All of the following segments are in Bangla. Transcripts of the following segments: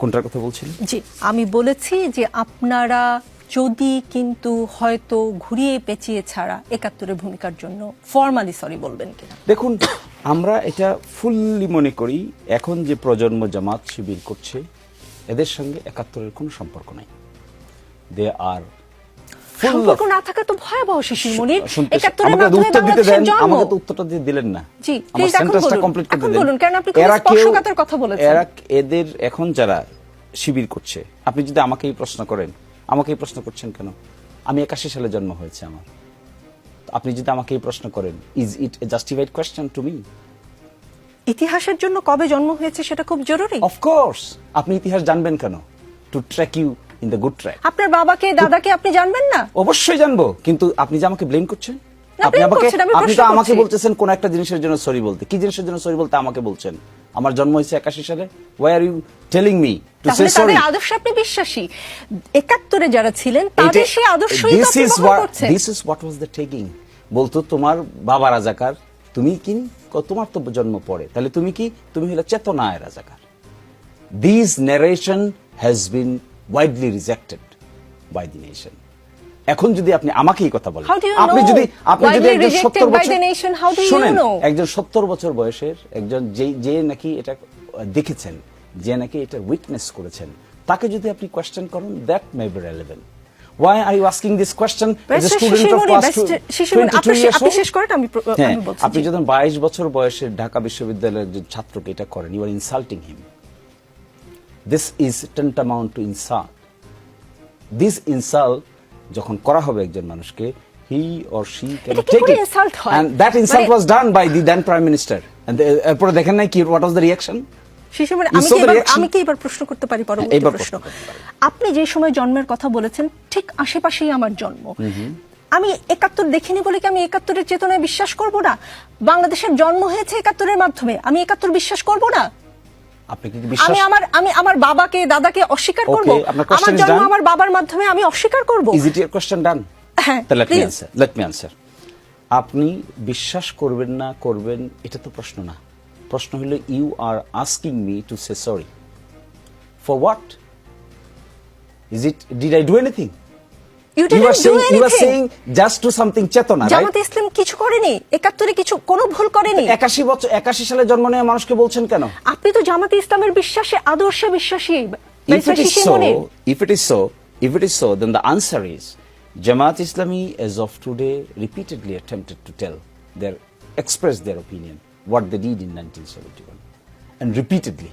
কোনটার কথা বলছিলেন? জি আমি বলেছি যে আপনারা যদি কিন্তু হয়তো ঘুরিয়ে পেঁচিয়ে ছাড়া একাত্তরের ভূমিকার জন্য ফর্মালি সরি বলবেন কিনা। দেখুন আমরা এটা ফুললি মনে করি এখন যে প্রজন্ম জামাত শিবির করছে এদের সঙ্গে একাত্তরের কোনো সম্পর্ক নাই। দে আর সম্পর্ক না থাকা তো ভয়াবহ শিশির মনির। একাত্তরের আমাকে মাধ্যমে উত্তর দিতে বাংলাদেশের জন্ম। আমাকে তো উত্তরটা দিয়ে দিলেন না। জি, আমার সেন্টেন্সটা কমপ্লিট করতে এখন বলুন, কারণ আপনি খুব স্পর্শকাতর কথা বলেছেন। এরা এদের এখন যারা শিবির করছে আপনি যদি আমাকেই প্রশ্ন করেন আমাকেই প্রশ্ন করছেন কেন? আমি একাশি সালে জন্ম হয়েছে আমার। আপনি যদি আমাকে এই প্রশ্ন করেন is it a justified question to me ইতিহাসের জন্য কবে জন্ম হয়েছে সেটা খুব জরুরি। অফকোর্স আপনি ইতিহাস জানবেন কেন? To track you in the good track আপনার বাবাকে দাদাকে আপনি জানবেন না? অবশ্যই জানব কিন্তু আপনি যে আমাকে ব্লেম করছেন? আপনি আমাকে আপনি তো আমাকে বলতেছেন কোন একটা জিনিসের জন্য সরি বলতে। কি জিনিসের জন্য সরি বলতে আমাকে বলছেন? আমার জন্ম হয়েছে একাশি সালে। Why are you telling me to say sorry আদর্শে আপনি বিশ্বাসী। একাত্তরে যারা ছিলেন তাদের সেই আদর্শই তো আপনি করছেন। This is what was the taking বলতো তোমার বাবা রাজাকার তুমি কি তোমার তো জন্ম পড়ে তাহলে তুমি কি? তুমি হলো চেতনায় রাজাকার। This narration has been widely rejected by the nation এখন যদি আপনি আমাকে এই কথা বলেন আপনি যদি আপনি যদি একজন rejected 70 বছর শুনেন একজন 70 বছর বয়সের একজন যে যে নাকি এটা দেখেছেন যে নাকি এটা উইটনেস করেছেন তাকে যদি আপনি কোয়েশ্চেন করেন that may be relevant Why are you asking this question as a student of class best two- Shishir Moni, 22 আপনি years old? শেষ করেন, আমি হ্যাঁ, আমি বলছি, আপনি যখন বাইশ বছর বয়সের ঢাকা বিশ্ববিদ্যালয়ের ছাত্রকে এটা করেন you are insulting him this is tantamount to insult this insult যখন করা হবে একজন মানুষকে he or she can take it insult হয়? And that insult was done by the then prime minister and এরপরে দেখেন নাই কি হোয়াট ওয়াজ দ্য রিঅ্যাকশন আমি কি এবার প্রশ্ন করতে পারি পরবর্তী প্রশ্ন। আপনি যে সময় জন্মের কথা বলেছেন ঠিক আশেপাশেই আমার জন্ম। আমি একাত্তর দেখিনি বলে কি আমি একাত্তরের চেতনায় বিশ্বাস করব না? বাংলাদেশের জন্ম হয়েছে একাত্তরের মাধ্যমে। আমি একাত্তর বিশ্বাস করব না? আপনি কি বিশ্বাস আমি আমার আমি আমার বাবাকে দাদাকে অস্বীকার করব। আমার জন্ম আমার বাবার মাধ্যমে আমি অস্বীকার করব। Is it your question done let me. Answer let me answer আপনি বিশ্বাস করবেন না করবেন এটা তো প্রশ্ন না। প্রশ্ন হলো you are asking me to say sorry for what is it did I do anything You didn't are do saying you are anything. Saying just to something চেতনা জামাতে ইসলাম কিছু করেনি একাত্তরে কিছু কোনো ভুল করেনি একাশি বছর একাশি সালে জন্ম নেওয়া মানুষকে বলছেন কেন আপনি তো জামাতে ইসলামের বিশ্বাসে আদর্শে বিশ্বাসী if it is so, if it is so, if it is so, then the answer is Jamaat Islami, as of today, repeatedly attempted to tell their express their opinion what they did in 1971, and repeatedly,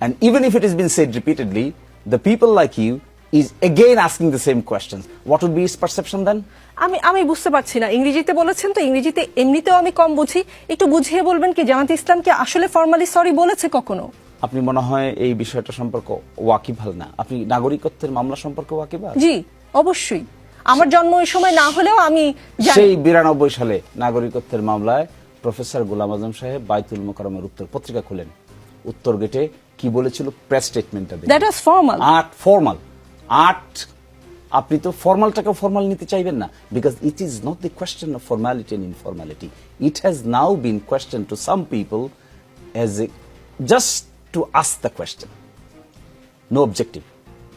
and even if it has been said repeatedly, the people like you is again asking the same questions. What would be his perception then? আমি আমি বুঝতে পারছি না। ইংরেজিতে বলেছেন তো ইংরেজিতে এমনিতেও আমি কম বুঝি। একটু বুঝিয়ে বলবেন কি জামাতে ইসলাম কি আসলে ফর্মালি সরি বলেছে কখনো? আপনি মনে হয় এই বিষয়টা সম্পর্ক ওয়াকিবহাল না। আপনি নাগরিকত্বের মামলা সম্পর্কে ওয়াকিবহাল? জি অবশ্যই। আমার জন্ম ওই সময় না হলেও আমি সেই বিরানব্বই সালে নাগরিকত্বের মামলায় প্রফেসর গোলাম আজম সাহেব বাইতুল মোকারমের উত্তর পত্রিকা খুলেন। উত্তর গেটে কি বলেছিল? প্রেস স্টেটমেন্টটা That was formal. At formal at আপনি তো ফর্মালটাকে ফর্মাল নিতে চাইবেন না because it is not the question of formality and informality it has now been question to some people as a just to us the question no objective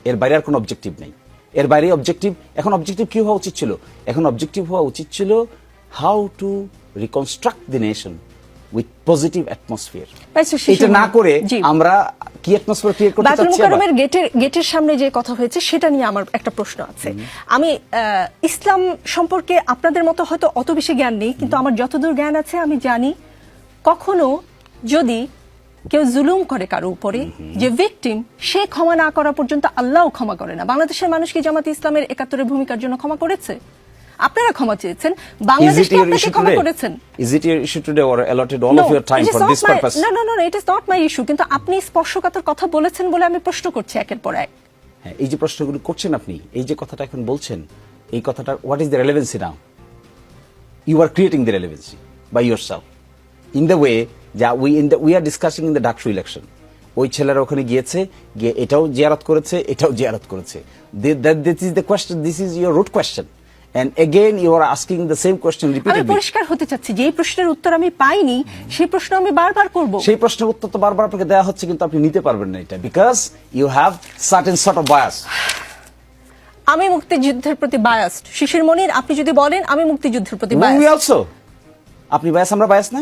এর বাইরে আর কোনো অবজেক্টিভ নেই। এর বাইরে অবজেক্টিভ এখন অবজেক্টিভ কি হওয়া উচিত ছিল? এখন অবজেক্টিভ হওয়া উচিত ছিল how to reconstruct the nation with positive atmosphere এটা না করে আমরা কি অ্যাটমসফিয়ার ক্রিয়েট করতে বায়তুল চাচ্ছি মুকাররমের গেটের গেটের সামনে যে কথা হয়েছে সেটা নিয়ে আমার একটা প্রশ্ন আছে। আমি ইসলাম সম্পর্কে আপনাদের মতো হয়তো অত বেশি জ্ঞান নেই কিন্তু আমার যতদূর জ্ঞান আছে আমি জানি কখনো যদি কেউ জুলুম করে কারও উপরে যে ভিকটিম সে ক্ষমা না করা পর্যন্ত আল্লাহও ক্ষমা করে না। বাংলাদেশের মানুষ কি জামাত ইসলামের একাত্তরের ভূমিকার জন্য ক্ষমা করেছে? আপনারা ক্ষমা চেয়েছেন Is বাংলাদেশ it কি your আপনাকে ক্ষমা করেছেন। Or allotted all of your time it is for not this my- purpose? No, no, no, no, it is not my issue. কিন্তু আপনি স্পর্শকাতর কথা বলেছেন বলে আমি প্রশ্ন করছি একের পর এক। হ্যাঁ, এই যে প্রশ্নগুলো করছেন আপনি এই যে কথাটা এখন বলছেন এই কথাটার what is the relevancy now you are creating the relevancy by your self in the way যা we in the we are discussing in the DUCSU election ওই ছেলেরা ওখানে গিয়েছে গিয়ে এটাও জিয়ারত করেছে এটাও জিয়ারত করেছে। This is the question this is your root question and again you are asking the same repeatedly আমি পরিষ্কার হতে চাচ্ছি যে প্রশ্নের উত্তর আমি পাইনি সেই প্রশ্ন আমি বারবার করব। সেই প্রশ্নের উত্তর তো বারবার আপনাকে দেওয়া হচ্ছে কিন্তু আপনি নিতে পারবেন না এটা because you have certain sort of bias আমি মুক্তিযুদ্ধের প্রতি বায়াসড শিশির মনির আপনি যদি বলেন আমি মুক্তিযুদ্ধের প্রতি বায়াসড আপনি বায়াস আমরা বায়াস না?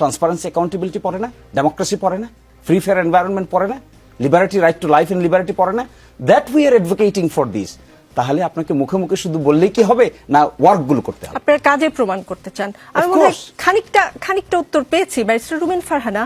ট্রান্সপারেন্সি অ্যাকাউন্টেবিলিটি পড়ে না ডেমোক্রেসি পড়ে না ফ্রি ফেয়ার এনভায়রনমেন্ট পড়ে না liberty right to life and liberty পড়ে না that we are advocating for this তাহলে আপনাকে মুখে মুখে শুধু বললেই কি হবে? না ওয়ার্কগুলো করতে হবে। আপনার কাজে প্রমাণ করতে চান। আমি মনে হয় খানিকটা খানিকটা উত্তর পেয়েছি ব্যারিস্টার রুমেন ফারহানা।